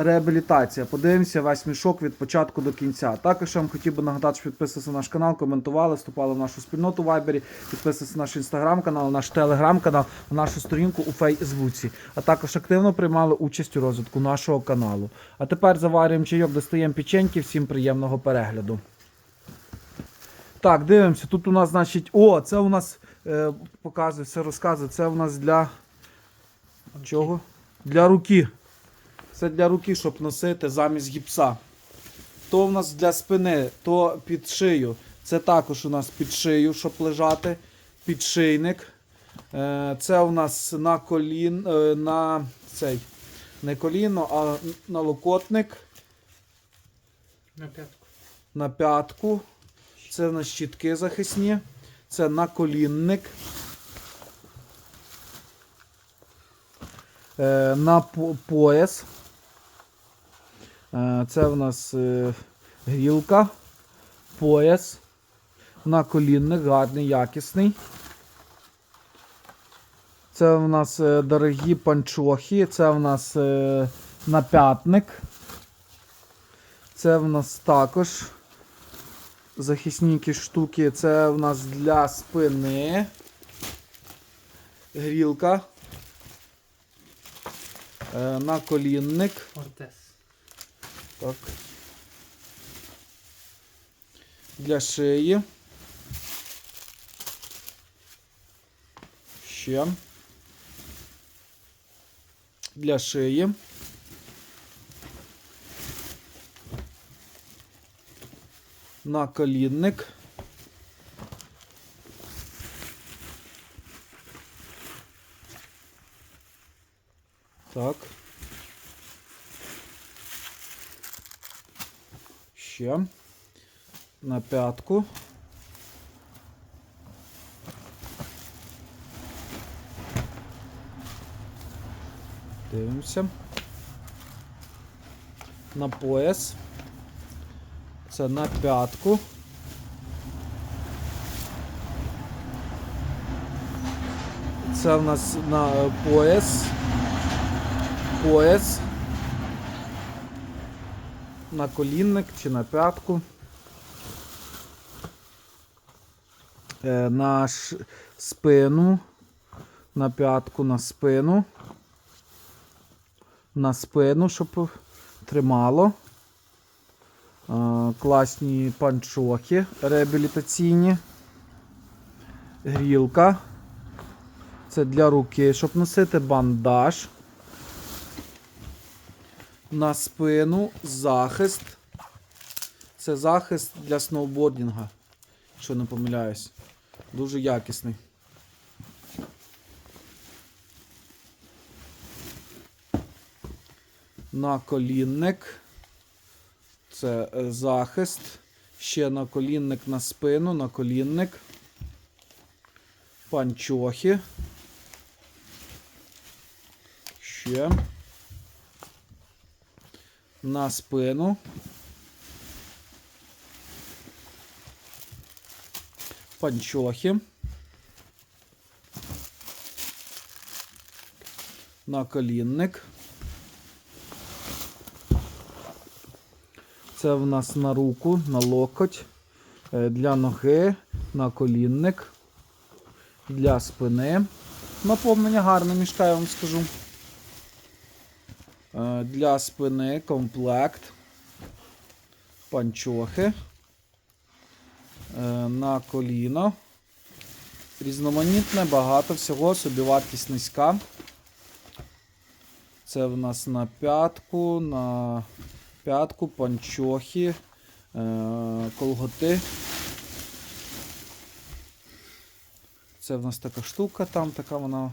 Реабілітація. Подивимося весь мішок від початку до кінця. Також я вам хотів би нагадати, що підписувалися на наш канал, коментували, вступали в нашу спільноту в Вайбері, підписувалися на наш інстаграм-канал, наш телеграм-канал, на нашу сторінку у Фейсбуці. А також активно приймали участь у розвитку нашого каналу. А тепер заварюємо чайок, достаємо печеньки. Всім приємного перегляду. Так, дивимося. Тут у нас, значить, о, це у нас е, показує, все розказує. Це у нас для чого? Для руки. Це для руки, щоб носити замість гіпса. То в нас для спини, то під шию. Це також у нас під шию, щоб лежати. Підшийник. Е, Це у нас на колін, е, на цей, не коліно, а на локотник, На п'ятку. на п'ятку. Це в нас щітки захисні. Це наколінник. Е, на пояс. Е, Це в нас е, грілка, пояс, наколінник, гарний, якісний. Це в нас е, дорогі панчохи, це в нас напятник. Це в нас також захисні штуки. Це в нас для спини. Грілка. Е, наколінник. Ортес. Так. Для шиї. Ще. Для шиї. Наколінник. Так. Ще. На п'ятку. Дивимося. На пояс. Це на п'ятку. Це в нас на пояс. Пояс. На колінник чи на п'ятку. Е, на спину. На п'ятку, на спину. На спину, щоб тримало. Е, класні панчохи реабілітаційні. Грілка. Це для руки, щоб носити бандаж. На спину захист. Це захист для сноубордінга, якщо не помиляюсь. Дуже якісний. Наколінник. Це е, захист. Ще наколінник на спину, наколінник. Панчохи. Ще. На спину. Панчохи. Наколінник. Це в нас на руку, на локоть, е, для ноги, наколінник, для спини. Наповнення гарне мішка, я вам скажу. Е, Для спини комплект. Панчохи. Е, На коліно. Різноманітне, багато всього, собівартість низька. Це в нас на п'ятку, на п'ятку, панчохи, е, колготи. Це в нас така штука, там така вона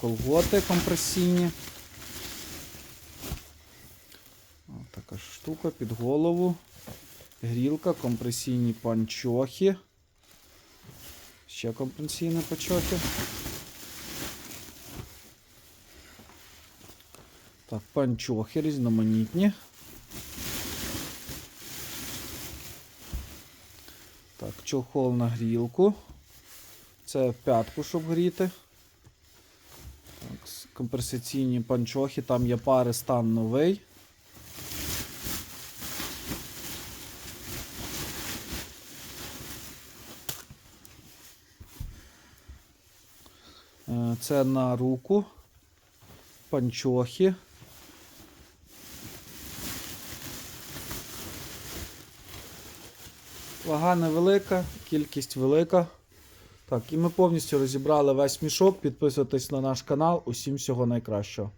колготи компресійні. О, така штука під голову. Грілка, компресійні панчохи. Ще компресійні панчохи. Так, панчохи різноманітні. Так, чохол на грілку. Це п'ятку, щоб гріти. Так, компресаційні панчохи, там є пари стан новий. Це на руку. Панчохи. Вага невелика, кількість велика. Так, і ми повністю розібрали весь мішок. Підписуйтесь на наш канал. Усім всього найкращого.